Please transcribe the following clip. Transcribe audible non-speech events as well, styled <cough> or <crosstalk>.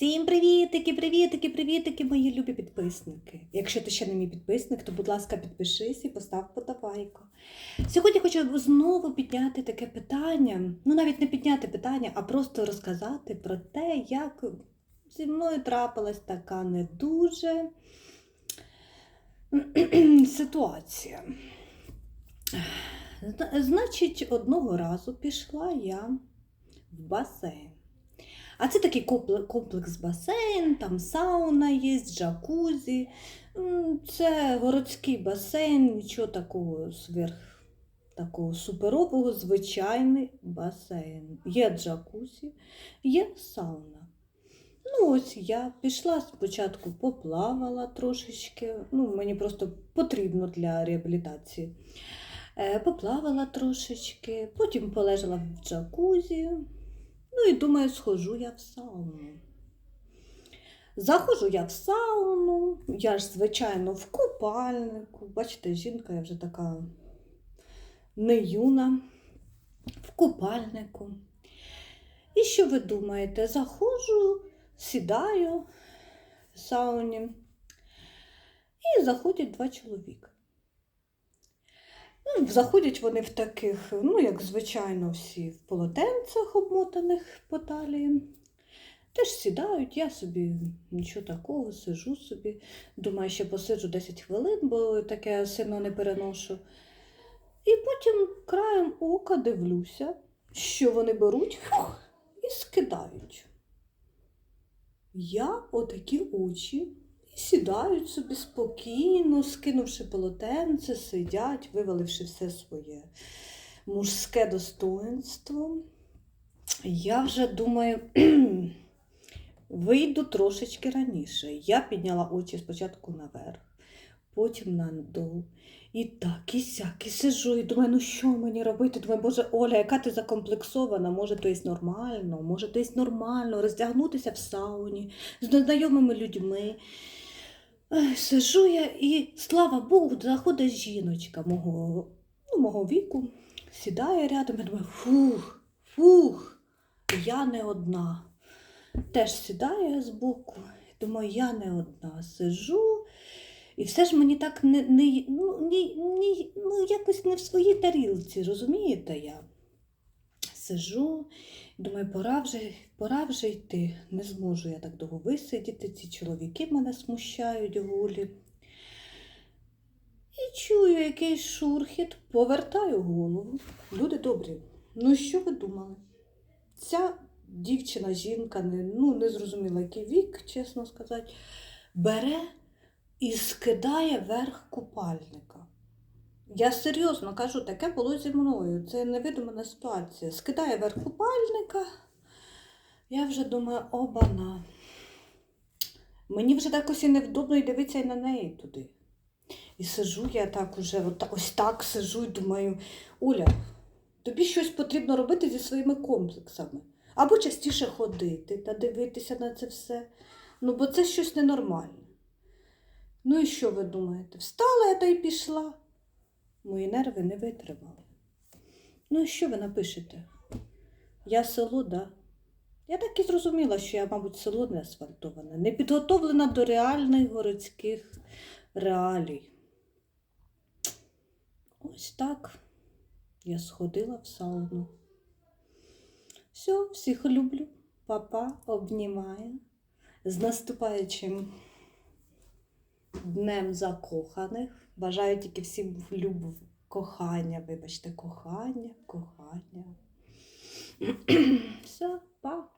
Всім привітики, привітики, привітики, мої любі підписники. Якщо ти ще не мій підписник, то будь ласка, підпишись і постав подавайку. Сьогодні хочу знову підняти таке питання. Ну, навіть не підняти питання, а просто розказати про те, як зі мною трапилась така не дуже <clears throat> ситуація. Значить, одного разу пішла я в басейн. А це такий комплекс басейн, там сауна є, джакузі. Це городський басейн, нічого такого сверх такого суперового, звичайний басейн. Є джакузі, є сауна. Ну, ось я пішла спочатку, поплавала трошечки. Ну, мені просто потрібно для реабілітації. Е, Поплавала трошечки, потім полежала в джакузі. Ну і думаю, схожу я в сауну. Заходжу я в сауну, я ж, звичайно, в купальнику. Бачите, жінка я вже така не юна, в купальнику. І що ви думаєте? Заходжу, сідаю в сауні, і заходять два чоловіка. Ну, заходять вони в таких, ну, як звичайно, всі в полотенцях обмотаних по талії. Теж сідають, я собі нічого такого, сижу собі. Думаю, ще посиджу 10 хвилин, бо таке сильно не переношу. І потім краєм ока дивлюся, що вони беруть і скидають. Я отакі очі і сідають собі спокійно, скинувши полотенце, сидять, виваливши все своє мужське достоинство. Я вже думаю, <clears throat> вийду трошечки раніше. Я підняла очі спочатку наверх, потім на дол. І так, і сяк, і сижу, і думаю, ну що мені робити? Думаю, боже, Оля, яка ти закомплексована, може, то нормально, може, є нормально, роздягнутися в сауні з незнайомими людьми. Сижу я і, слава Богу, заходить жіночка мого, ну, мого віку, сідає рядом, я думаю, фух, фух, я не одна. Теж сідає збоку, думаю, я не одна. Сижу, і все ж мені так не, не, ну, ні, ні, ну, якось не в своїй тарілці, розумієте я? Сижу, думаю, пора вже, пора вже йти. Не зможу я так довго висидіти. Ці чоловіки мене смущають голі. І чую якийсь шурхіт, повертаю голову. Люди добрі, ну що ви думали? Ця дівчина, жінка, не, ну, не зрозуміла, який вік, чесно сказати, бере і скидає верх купальника. Я серйозно кажу, таке було зі мною. Це невидимана ситуація. Скидає верх купальника. Я вже думаю, обана. Мені вже так ось і невдобно і дивитися і на неї туди. І сижу я так уже, ось так сижу і думаю, Оля, тобі щось потрібно робити зі своїми комплексами. Або частіше ходити та дивитися на це все. Ну, бо це щось ненормальне. Ну і що ви думаєте? Встала я та й пішла. Мої нерви не витримали. Ну і що ви напишете? Я село, да? Я так і зрозуміла, що я, мабуть, село не асфальтоване, не підготовлена до реальних городських реалій. Ось так я сходила в сауну. Все, всіх люблю. Папа обнімає. З наступаючим Днем закоханих. Бажаю тільки всім любов, кохання, вибачте, кохання, кохання. <clears throat> Все, па.